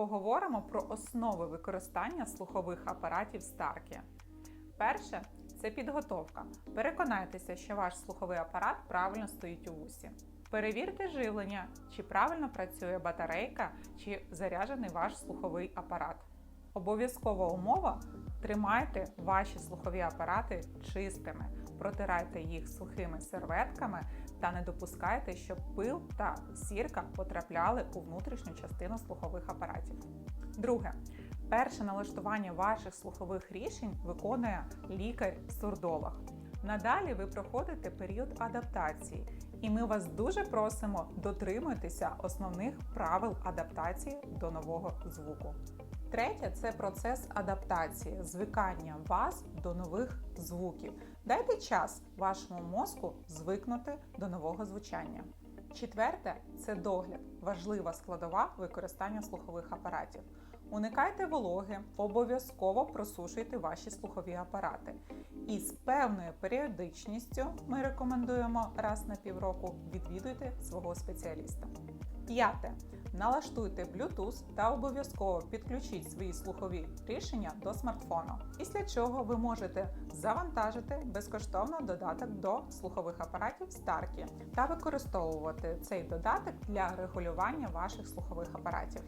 Поговоримо про основи використання слухових апаратів Старкі. Перше це підготовка. Переконайтеся, що ваш слуховий апарат правильно стоїть у вусі. Перевірте живлення, чи правильно працює батарейка, чи заряджений ваш слуховий апарат. Обов'язкова умова тримайте ваші слухові апарати чистими, протирайте їх сухими серветками та не допускайте, щоб пил та сірка потрапляли у внутрішню частину слухових апаратів. Друге, перше налаштування ваших слухових рішень виконує лікар-сурдолог. Надалі ви проходите період адаптації, і ми вас дуже просимо дотримуйтеся основних правил адаптації до нового звуку. Третє це процес адаптації, звикання вас до нових звуків. Дайте час вашому мозку звикнути до нового звучання. Четверте це догляд, важлива складова використання слухових апаратів. Уникайте вологи, обов'язково просушуйте ваші слухові апарати. І з певною періодичністю ми рекомендуємо раз на півроку відвідуйте свого спеціаліста. П'яте. Налаштуйте Bluetooth та обов'язково підключіть свої слухові рішення до смартфону. Після чого ви можете завантажити безкоштовно додаток до слухових апаратів Starkey та використовувати цей додаток для регулювання ваших слухових апаратів.